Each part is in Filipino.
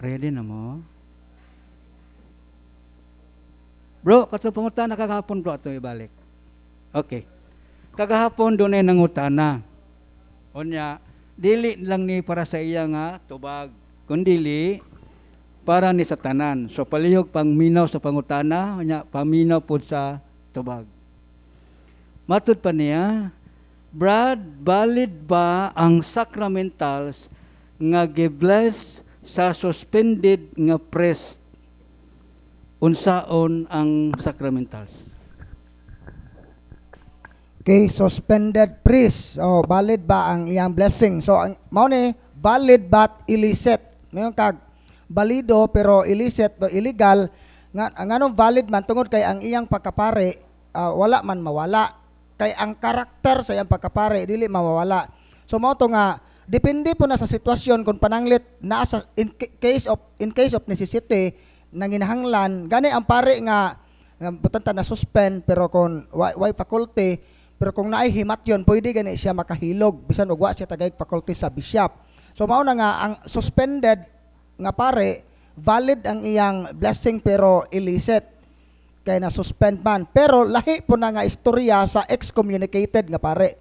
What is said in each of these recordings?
Ready na mo? Bro, kato pangutana kagahapon bro ato ibalik. Okay. Kagahapon doon ay nangutana. Onya, dili lang ni para sa iya nga tubag, kundili para ni sa tanan. So palihog pang minaw sa pangutana, onya paminaw pud sa tubag. Matud pa niya, Brad, valid ba ang sacramentals nga gibless sa suspended nga priest? Unsaon ang sacramentals? Okay, suspended priest. Oh, valid ba ang iyang blessing? So, ang mao ni valid but illicit. Ngayon kag balido pero illicit o illegal nga ang anong valid man tungod kay ang iyang pagkapare ah, wala man mawala. Kay ang karakter sa iyang pagkapare dili mawawala. So mao to nga depende po na sa sitwasyon kung pananglit naa sa in ca- case of in case of necessity nanginahanglan gani ang pare nga butanta na suspend pero kung why, why faculty pero kung naay himat yon pwede gani siya makahilog. Bisan ug wa siya tagay faculty sa bishop. So mao na nga ang suspended nga pare valid ang iyang blessing pero illicit. Kay na suspend man. Pero lahi po na nga istorya sa excommunicated nga pare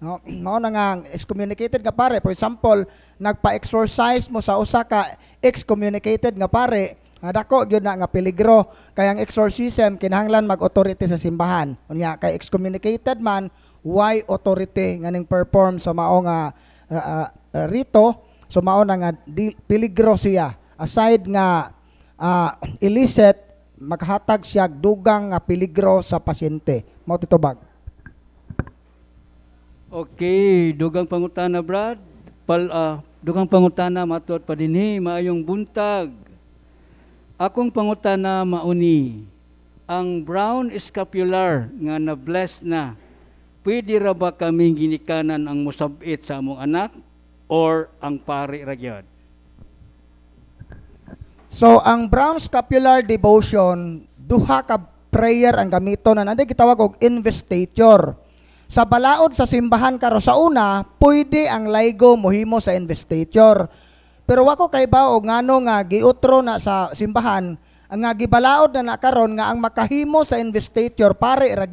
no? Mao na nga excommunicated nga pare. For example nagpa-exorcise mo sa usa ka excommunicated nga pare nga dako gyud na nga peligro. Kay ang exorcism kinahanglan mag-authority sa simbahan. Unya kay excommunicated man why authority nga ning perform? Sa mao nga uh, uh, uh, rito so mao na nga di, peligro siya. Aside nga ah, illicit maghatag siya dugang nga peligro sa pasyente. Mao titubag Okay, dugang pangutana Brad. Pal, ah, dugang pangutana matot pa dinhi maayong buntag. Akong pangutana mauni. Ang brown scapular nga na-bless na, pwede ra ba kaming ginikanan ang musabit sa among anak or ang pari ra gyud? So ang brown scapular devotion duha ka prayer ang gamiton na nanday gitawag og investiture. Sa balaod sa simbahan karo sa una, pwede ang laygo mohimo sa investiture. Pero wako kay ba og ngano nga giutro na sa simbahan ang nga gibalaod na nakaron nga ang makahimo sa investiture pare ra.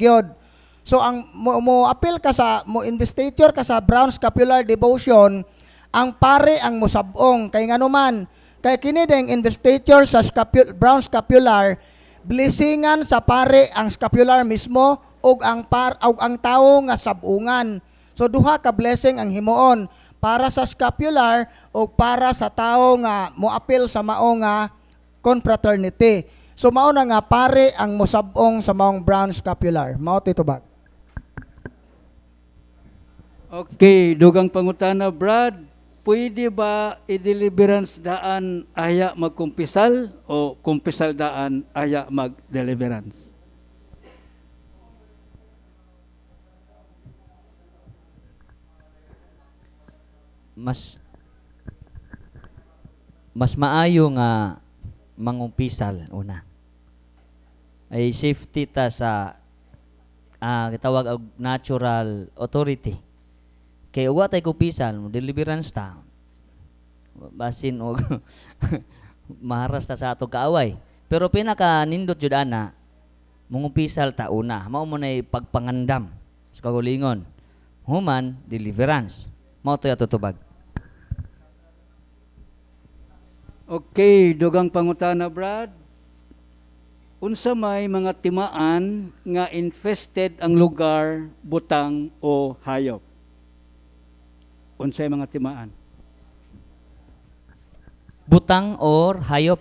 So ang mo, mo appeal ka sa mo investiture ka sa brown scapular devotion, ang pare ang musabong kay ngano man kay kini ding investiture sa scapu- brown scapular blessingan sa pare ang scapular mismo ug ang par ug ang tawo nga sabungan. So duha ka blessing ang himuon para sa scapular o para sa tawo nga moapil sa mao nga confraternity. So mao na nga pare ang mosabong sa maong brown scapular. Mao titubag. Okay, dugang pangutana Brad, pwede ba i-deliverance daan aya magkumpisal o kumpisal daan aya mag-deliverance? Mas mas maayo nga mangumpisal una. Ay safety ta sa ah gitawag og natural authority. Kay uwa tay kumpisal mo deliverance ta. Basin og maharas ta sa atong kaaway. Pero pinaka nindot jud ana mangumpisal ta una. Mao mo nay pagpangandam sa kagulingon. Human deliverance. Mao to tutubag Okay, dugang pangutana Brad. Unsa may mga timaan nga infested ang lugar, butang o hayop? Unsay mga timaan? butang or hayop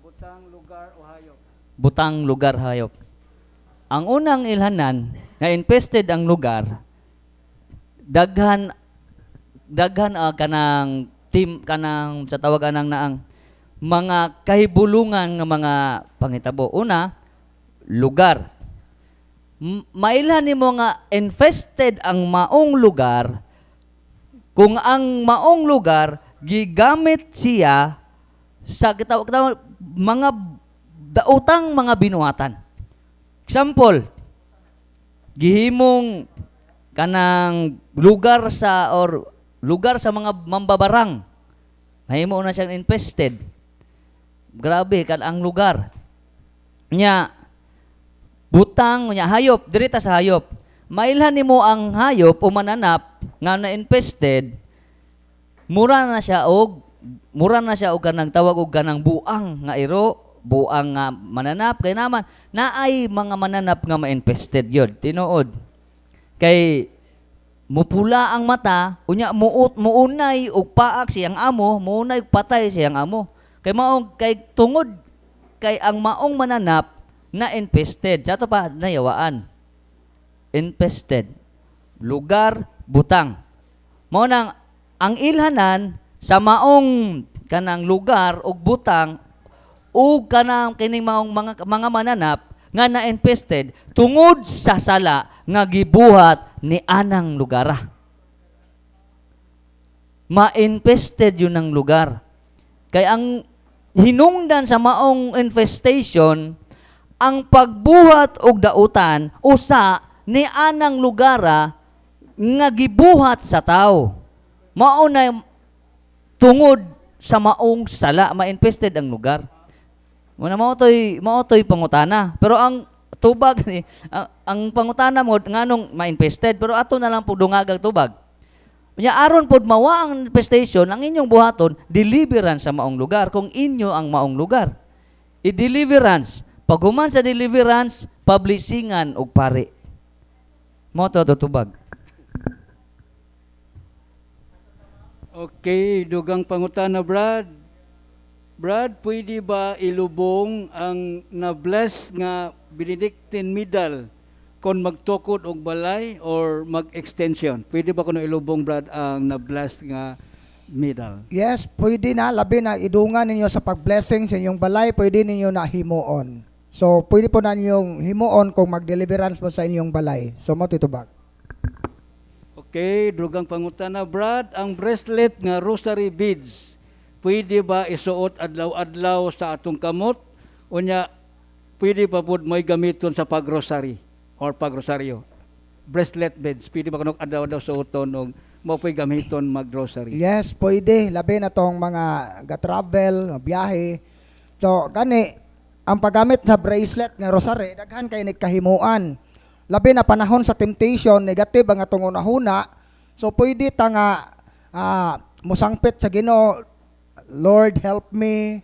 Butang, lugar o hayop? butang lugar hayop. Ang unang ilhanan nga infested ang lugar daghan daghan ah, kanang team kanang sa tawag anang naang mga kahibulungan nga mga pangitabo. Una, lugar. Mailhan nimo nga infested ang maong lugar kung ang maong lugar gigamit siya sa kitawag kitawag mga daotang mga binuhatan. Example, gihimong kanang lugar sa or lugar sa mga mambabarang. Mahimo na siyang infested. Grabe kan ang lugar. Nya butang nya hayop diri ta sa hayop. Mailhan nimo ang hayop o mananap nga na-infested, mura na siya og mura na siya og kanang tawag og kanang buang nga iro, buang nga mananap kay naman naay mga mananap nga ma-infested yun. Tinuod. Kay mupula ang mata, unya muut muunay og paak siyang amo, muunay patay siyang amo. Kay maong kay tungod kay ang maong mananap na infested. Sa ato pa nayawaan. Infested. Lugar butang. Mao nang ang ilhanan sa maong kanang lugar ug butang ug kanang kining maong mga mga mananap nga na-infested tungod sa sala nga gibuhat ni anang lugara. Ma-infested yun ang lugar. Kay ang hinungdan sa maong infestation ang pagbuhat og dautan usa ni anang lugara nga gibuhat sa tao. Mao na tungod sa maong sala ma-infested ang lugar. Muna mao toy mao toy pangutana. Pero ang tubag ni ang, ang pangutana mo nganong ma-infested pero ato na lang pud dungagag tubag. Nya aron pod mawa ang infestation ang inyong buhaton deliverance sa maong lugar kung inyo ang maong lugar. I-deliverance. Pag human sa deliverance, publishingan og pare. Mo to to tubag. Okay, dugang pangutana, Brad. Brad, pwede ba ilubong ang na-bless nga Benedictine medal kon magtukod og balay or mag-extension? Pwede ba kuno ilubong, Brad, ang na-bless nga medal? Yes, pwede na. Labi na idungan ninyo sa pag-blessing sa inyong balay, pwede ninyo na himuon. So, pwede po na ninyong himuon kung mag-deliverance mo sa inyong balay. So, mo titubag. Okay, dugang pangutana, Brad, ang bracelet nga rosary beads, pwede ba isuot adlaw-adlaw sa atong kamot? Unya, pwede pa pod may gamiton sa pagrosary or pagrosaryo? Bracelet beads, pwede ba kuno adlaw-adlaw suoton og mo pwede gamiton mag-rosary? Yes, pwede. Labi na tong mga ga-travel, biyahe. So, gani, ang paggamit sa bracelet nga rosary, daghan kay ni kahimuan. Labi na panahon sa temptation, negative ang atong unahuna. So, pwede ta nga ah, musangpit sa Ginoo, Lord, help me.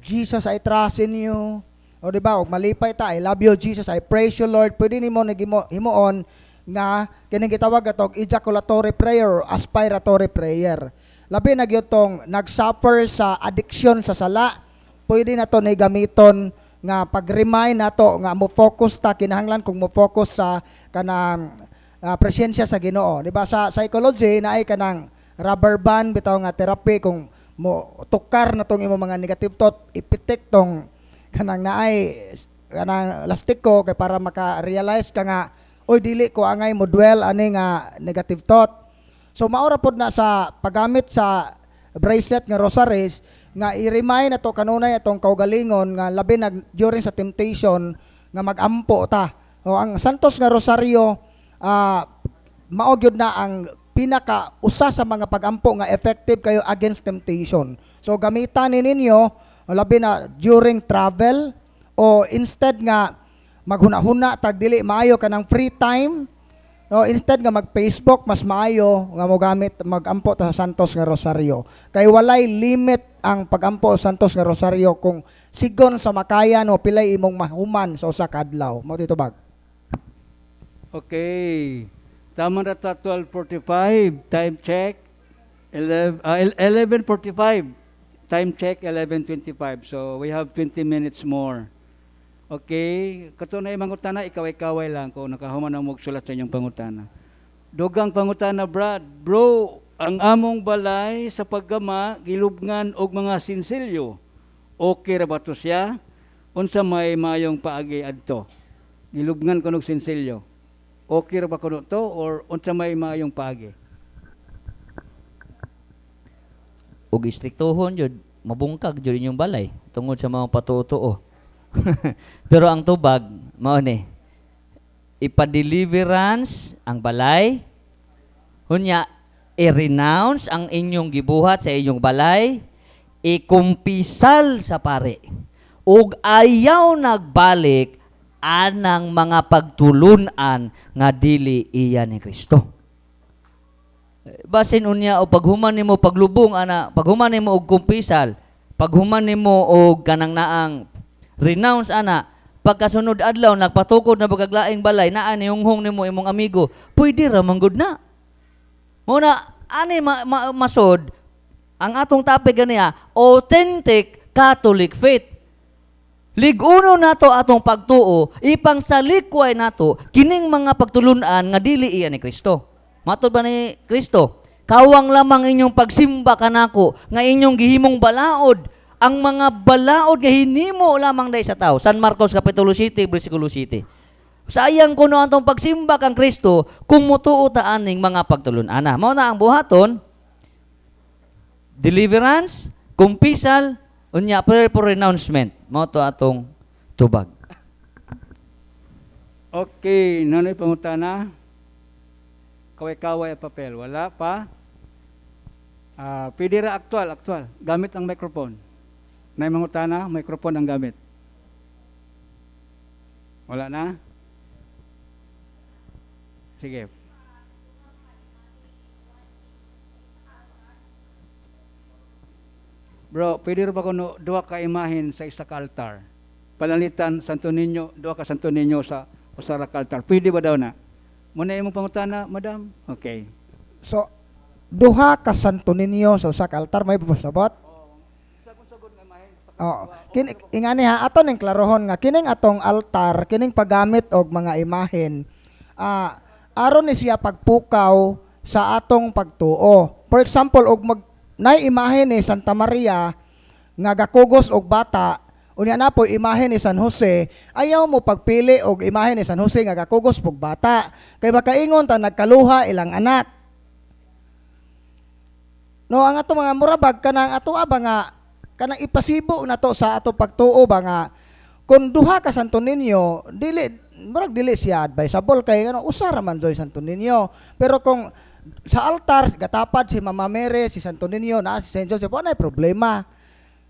Jesus, I trust in you. O di ba, og malipay ta, I love you Jesus, I praise you Lord. Pwede nimo nagimo himuon nga kining gitawag atong ejaculatory prayer or aspiratory prayer. Labi na gyud nagsuffer sa addiction sa sala. Pwede na to ni gamiton nga pag-remind nato nga mo focus ta kinahanglan kung mo focus sa kanang ah, presensya sa Ginoo. Di ba sa psychology na ay kanang rubber band bitaw nga therapy kung mo tukar na tong imo mga negative thought ipitik tong kanang naay kanang lastiko kay para maka-realize ka nga oy dili ko angay mo dwell ani nga negative thought. So maura pod na sa paggamit sa bracelet nga rosaries nga i-remind nato kanunay atong kaugalingon nga labi na during sa temptation nga magampo ta. O ang Santos nga rosaryo ah mao gyud na ang pinaka usa sa mga pagampo nga effective kayo against temptation. So gamitan ni ninyo o labi na during travel o instead nga maghuna-huna tag dili maayo kanang free time No, instead nga mag-Facebook, mas maayo nga mo gamit magampo sa Santos nga Rosaryo. Kay walay limit ang pagampo sa Santos nga Rosaryo kung sigon sa makayan o pilay imong mahuman sa usa ka adlaw. Mo dito bag. Okay. Tama na ta 12:45. Time check. 11 ah, 11:45. Time check 11:25. So we have 20 minutes more. Okay, kato na yung mangutana, ikaway-kaway lang ko, nakahuman ang magsulat sa inyong pangutana. Dugang pangutana, Brad. Bro, ang among balay sa paggama, gilubngan og mga sinsilyo. Okay ra ba to siya? Unsa may mayong paagi adto? Gilubngan ko og sinsilyo. Okay ra ba kuno to or unsa may mayong paagi? Ug istriktohon jud mabungkag jud inyong balay tungod sa mga patutuo. Pero ang tubag mao ni ipa-deliverance ang balay hunya i-renounce ang inyong gibuhat sa inyong balay ikumpisal sa pare ug ayaw nagbalik anang mga pagtulunan nga dili iya ni Kristo. Basin unya o paghuman nimo paglubong ana, paghuman nimo og kumpisal, paghuman nimo og kanang naang renounce ana, pagkasunod adlaw nagpatukod na bagaglaing balay naa niyunghong nimo imong amigo, pwede ra manggod na. Muna ani ma, ma- masod ang atong topic ganiya, authentic Catholic faith. Liguno nato atong pagtuo, ipang salikway nato kining mga pagtulunan nga dili iya ni Kristo. Matod ba ni Kristo? Kawang lamang inyong pagsimba kanako nga inyong gihimong balaod ang mga balaod nga hinimo lamang dai sa tao. San Marcos kapitulo 7 bersikulo 7. Sayang kuno atong pagsimba kang Kristo kung mutuo ta aning mga pagtulunana. Mao na ang buhaton deliverance, kumpisal, unya prayer for renouncement. Mao to atong tubag. Okay, nanoy pangutana? Kaway-kaway papel. Wala pa? Ah, pwede ra aktual, aktual. Gamit ang microphone. Na mangutana, microphone ang gamit. Wala na? Sige. Bro, pwede rin ba kuno duha ka imahin sa isa ka altar? Panalitan Santo Niño, duha ka Santo Niño sa usara ka altar. Pwede ba daw na? Muna imong pangutana, madam? Okay. So, duha ka santo ninyo sa usa ka altar may pasabot. Oo. Kini ingani ha ato ning klarohon nga kining atong altar, kining paggamit og mga imahen. Ah, aron ni siya pagpukaw sa atong pagtuo. For example, og mag nay imahe ni Santa Maria nga gakugos og bata, unya na po imahe ni San Jose, ayaw mo pagpili og imahe ni San Jose nga gakugos og bata. Kay baka ingon ta nagkaluha ilang anak. No, ang ato mga murabag kanang ato ba nga kanang ipasibo na to sa ato pagtuo ba nga kung duha ka Santo Niño, dili murag dili siya advisable kay ano usa ra man doy Santo Niño. Pero kung sa altar gatapad si Mama Mary, si Santo Niño, na si Saint Joseph, wala problema.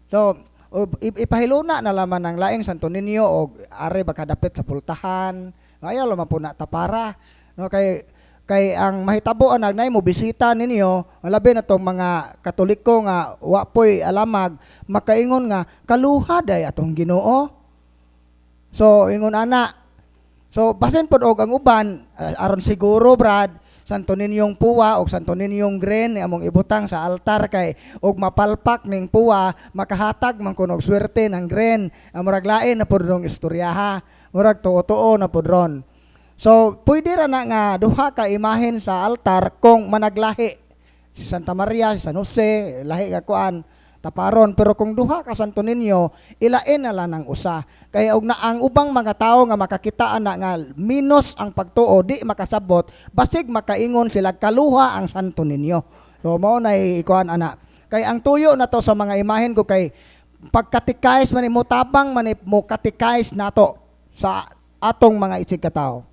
So, o, ip- ipahiluna na laman ng laing Santo Niño o are ba kadapit sa pultahan. Ayaw lamang po na tapara. No, kay kay ang mahitabo ang nagnay mo bisita ninyo labi na tong mga katoliko nga wa poy alamag makaingon nga kaluha day atong Ginoo so ingon ana so basin pod og ang uban ah, aron siguro brad Santo Ninyong puwa og Santo Ninyong grain ni among ibutang sa altar kay og mapalpak ning puwa makahatag man kuno og swerte ng ang murag lain na pod rong istoryaha. Murag tuo-tuo na pod ron. So, pwede ra na nga duha ka imahen sa altar kung managlahi. Si Santa Maria, si San Jose, lahi ka kuan taparon. Pero kung duha ka Santo Niño ilain na lang ang usa. Kaya og na ang ubang mga tao nga makakitaan na nga minus ang pagtuo di makasabot basig makaingon sila kaluha ang Santo Niño so mao na ikuan ana. Kay ang tuyo na to sa mga imahen ko kay pagkatikais man mo tabang man mo katikais nato sa atong mga isig katao